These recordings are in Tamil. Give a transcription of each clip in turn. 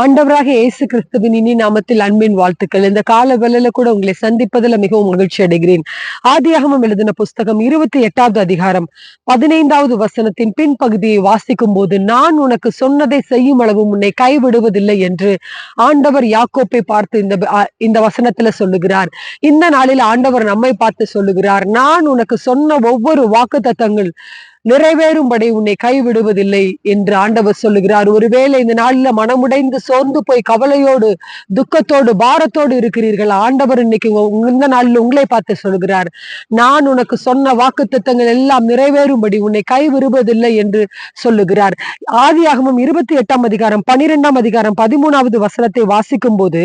ஆண்டவராக இயேசு கிறிஸ்துவின் இனி நாமத்தில் அன்பின் வாழ்த்துக்கள். இந்த கால வேலையில கூட உங்களை சந்திப்பதில் மிகவும் மகிழ்ச்சி அடைகிறேன். ஆதியாகமம் எழுதின புஸ்தகம் இருபத்தி எட்டாவது அதிகாரம் பதினைந்தாவது வசனத்தின் பின்பகுதியை வாசிக்கும் போது நான் உனக்கு சொன்னதை செய்யும் அளவு உன்னை கைவிடுவதில்லை என்று ஆண்டவர் யாக்கோப்பை பார்த்து இந்த இந்த வசனத்துல சொல்லுகிறார். இந்த நாளில் ஆண்டவர் நம்மை பார்த்து சொல்லுகிறார் நான் உனக்கு சொன்ன ஒவ்வொரு வாக்கு நிறைவேறும்படி உன்னை கைவிடுவதில்லை என்று ஆண்டவர் சொல்லுகிறார். ஒருவேளை இந்த நாளில் மனமுடைந்து சோர்ந்து போய் கவலையோடு துக்கத்தோடு பாரத்தோடு இருக்கிறீர்கள்? ஆண்டவர் இன்னைக்கு இந்த நாளில் உங்களை பார்த்து சொல்லுகிறார். நான் உனக்கு சொன்ன வாக்கு எல்லாம் நிறைவேறும்படி உன்னை கைவிடுவதில்லை என்று சொல்லுகிறார். ஆதியாகமும் இருபத்தி எட்டாம் அதிகாரம் பனிரெண்டாம் அதிகாரம் பதிமூணாவது வசனத்தை வாசிக்கும் போது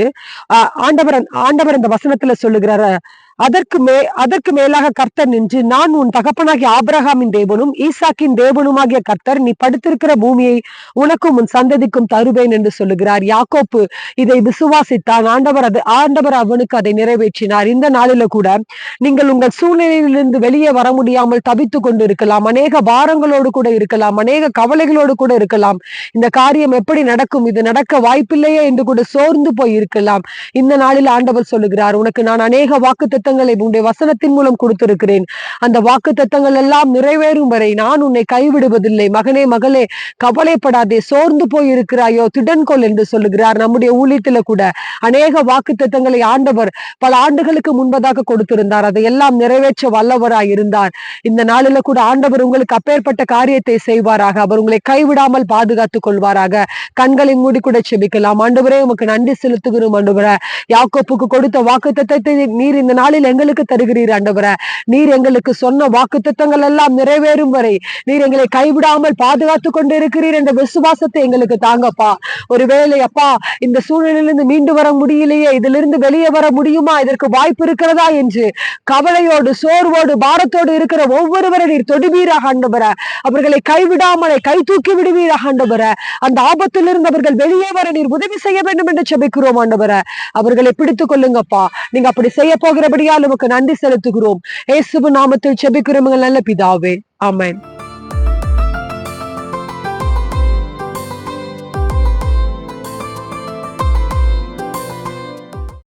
ஆஹ், ஆண்டவர் ஆண்டவர் அந்த வசனத்துல சொல்லுகிறார். அதற்கு மே அதற்கு மேலாக கர்த்தர் நின்று நான் உன் தகப்பனாகிய ஆபிரகாமின் தேவனும் ஈசாக்கின் தேவனுமாகிய கர்த்தர் நீ படுத்திருக்கிற பூமியை உனக்கும் உன் சந்ததிக்கும் தருவேன் என்று சொல்லுகிறார். யாக்கோப்பு இதை விசுவாசித்தான். ஆண்டவர் அது ஆண்டவர் அவனுக்கு அதை நிறைவேற்றினார். இந்த நாளில கூட நீங்கள் உங்கள் சூழ்நிலையிலிருந்து வெளியே வர முடியாமல் தவித்துக் கொண்டு இருக்கலாம் அநேக பாரங்களோடு கூட இருக்கலாம். அநேக கவலைகளோடு கூட இருக்கலாம். இந்த காரியம் எப்படி நடக்கும்? இது நடக்க வாய்ப்பில்லையே என்று கூட சோர்ந்து போய் இருக்கலாம். இந்த நாளில் ஆண்டவர் சொல்லுகிறார் உனக்கு நான் அநேக வாக்கு தத்தங்களை உன்னுடைய வசனத்தின் மூலம் கொடுத்திருக்கிறேன். அந்த வாக்கு தத்தங்கள் எல்லாம் நிறைவேறும் வரை நான் உன்னை கைவிடுவதில்லை. மகனே மகளே கவலைப்படாதே. சோர்ந்து போய் இருக்கிறாயோ திடன்கொள் என்று சொல்லுகிறார். நம்முடைய ஊழியத்துல கூட அநேக வாக்கு தத்தங்களை ஆண்டவர் பல ஆண்டுகளுக்கு முன்பதாக கொடுத்திருந்தார். அதை எல்லாம் நிறைவேற்ற வல்லவராய் இருந்தார். இந்த நாளில கூட ஆண்டவர் உங்களுக்கு அப்பேற்பட்ட காரியத்தை செய்வாராக. அவர் உங்களை கைவிடாமல் பாதுகாத்துக் கொள்வாராக. கண்களை மூடி கூட செபிக்கலாம். ஆண்டவரே உமக்கு நன்றி செலுத்துகிறோம் ஆண்டவரே. யாக்கோப்புக்கு கொடுத்த வாக்கு தத்தத்தை நீர் இந்த நாளில் எங்களுக்கு தருகிறீர் ஆண்டவரே. நீர் எங்களுக்கு சொன்ன வாக்கு திட்டங்கள் எல்லாம் நிறைவேறும் வரை நீர் எங்களை கைவிடாமல் பாதுகாத்துக் கொண்டு இருக்கிறீர் என்ற விசுவாசத்தை எங்களுக்கு தாங்கப்பா. ஒருவேளை அப்பா இந்த சூழ்நிலையிலிருந்து மீண்டு வர முடியலையே இதிலிருந்து வெளியே வர முடியுமா? இதற்கு வாய்ப்பு இருக்கிறதா என்று கவலையோடு சோர்வோடு பாரத்தோடு இருக்கிற ஒவ்வொருவரை நீர் தொடுவீராக ஆண்டவர. அவர்களை கைவிடாமலை கை தூக்கி விடுவீராக ஆண்டவர. அந்த ஆபத்திலிருந்து அவர்கள் வெளியே வர நீர் உதவி செய்ய வேண்டும் என்று செபிக்கிறோம் ஆண்டவர. அவர்களை பிடித்துக் கொள்ளுங்கப்பா. நீங்க அப்படி செய்ய போகிறபடி போகிறபடியால் உமக்கு நன்றி செலுத்துகிறோம். ஏசுபு நாமத்தில் செபிக்கிறோம் நல்ல பிதாவே. அமேன்